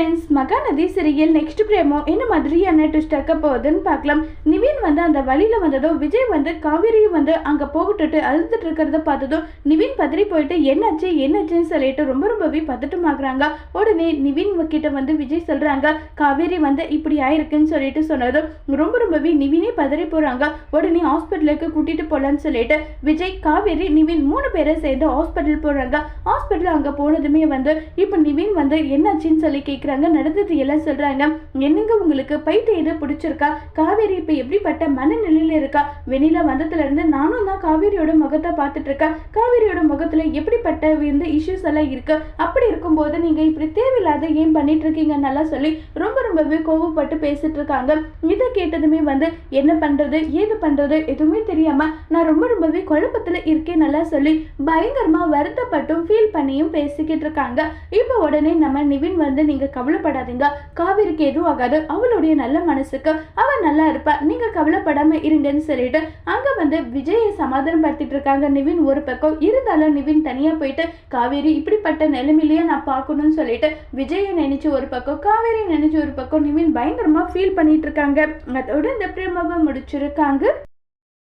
Friends Mahanadi சிறியில் next promo என்ன மாதிரியான ட்விஸ்ட் இருக்க போகுதுன்னு பார்க்கலாம். நிவின் வந்து அந்த வழியில் வந்ததும் விஜய் வந்து காவேரியும் வந்து அங்கே போகட்டுட்டு அழுதுட்டு இருக்கிறத பார்த்ததும் நிவின் பதறி போயிட்டு என்னாச்சு என்னாச்சுன்னு சொல்லிட்டு ரொம்ப ரொம்பவே பதட்டமாகறாங்க உடனே நிவின் கிட்ட வந்து விஜய் சொல்கிறாங்க காவேரி வந்து இப்படி ஆயிருக்குன்னு சொல்லிட்டு சொன்னதும் ரொம்ப ரொம்பவே நிவினே பதறி போகிறாங்க உடனே ஹாஸ்பிட்டலுக்கு கூட்டிகிட்டு போகலான்னு சொல்லிட்டு விஜய் காவேரி நிவின் மூணு பேரை சேர்ந்து ஹாஸ்பிட்டல் போகிறாங்க ஹாஸ்பிட்டல் அங்க போனதுமே வந்து இப்போ நிவின் வந்து என்னாச்சுன்னு சொல்லி கேட்குறாங்க நடந்தது எல்லாம் சொல்றாங்க. என்னங்க உங்களுக்கு பைத்த எது பிடிச்சிருக்கா? காவேரி இப்போ எப்படிப்பட்ட மனநிலையில இருக்கா? வெளியில் வந்ததுல இருந்து நானும் தான் காவேரியோட முகத்தை பார்த்துட்டு இருக்கேன். காவேரியோட முகத்துல எப்படிப்பட்ட இந்த இஷ்யூஸ் எல்லாம் இருக்கு? அப்படி இருக்கும்போது நீங்க இப்படி தேவையில்லாத ஏன் பண்ணிட்டு இருக்கீங்க சொல்லி ரொம்ப ரொம்பவே கோவப்பட்டு பேசிட்டு இருக்காங்க. இதை கேட்டதுமே வந்து என்ன பண்றது? ஏது பண்றது? எதுவுமே தெரியாம நான் ரொம்ப ரொம்பவே குழப்பத்துல இருக்கேன் நல்லா சொல்லி பயங்கரமா வருத்தப்பட்டும் ஃபீல் பண்ணியும் பேசிக்கிட்டு இருக்காங்க. இப்போ உடனே நம்ம நிவின் வந்து நீங்க கவலைப்படாதீங்க. காவிரிக்கு எதுவும் ஆகாது. அவளுடைய நல்ல மனசுக்கு அவ நல்லா இருப்பா. நீங்க கவலைப்படாம இருங்கன்னு சொல்லிட்டு அங்க வந்து விஜயை சமாதானப்படுத்திட்டு இருக்காங்க. நிவின் ஒரு பக்கம். இருந்தாலும் நிவின் தனியா போயிட்டு காவேரி இப்படிப்பட்ட நிலைமையிலேயே நான் பார்க்கணும்னு சொல்லிட்டு விஜயை நினைச்சு ஒரு பக்கம் காவேரி நினைச்சு ஒரு பக்கம் நிவின் பயங்கரமா ஃபீல் பண்ணிட்டு இருக்காங்க. அதோட இந்த பிரேமாவை முடிச்சிருக்காங்க.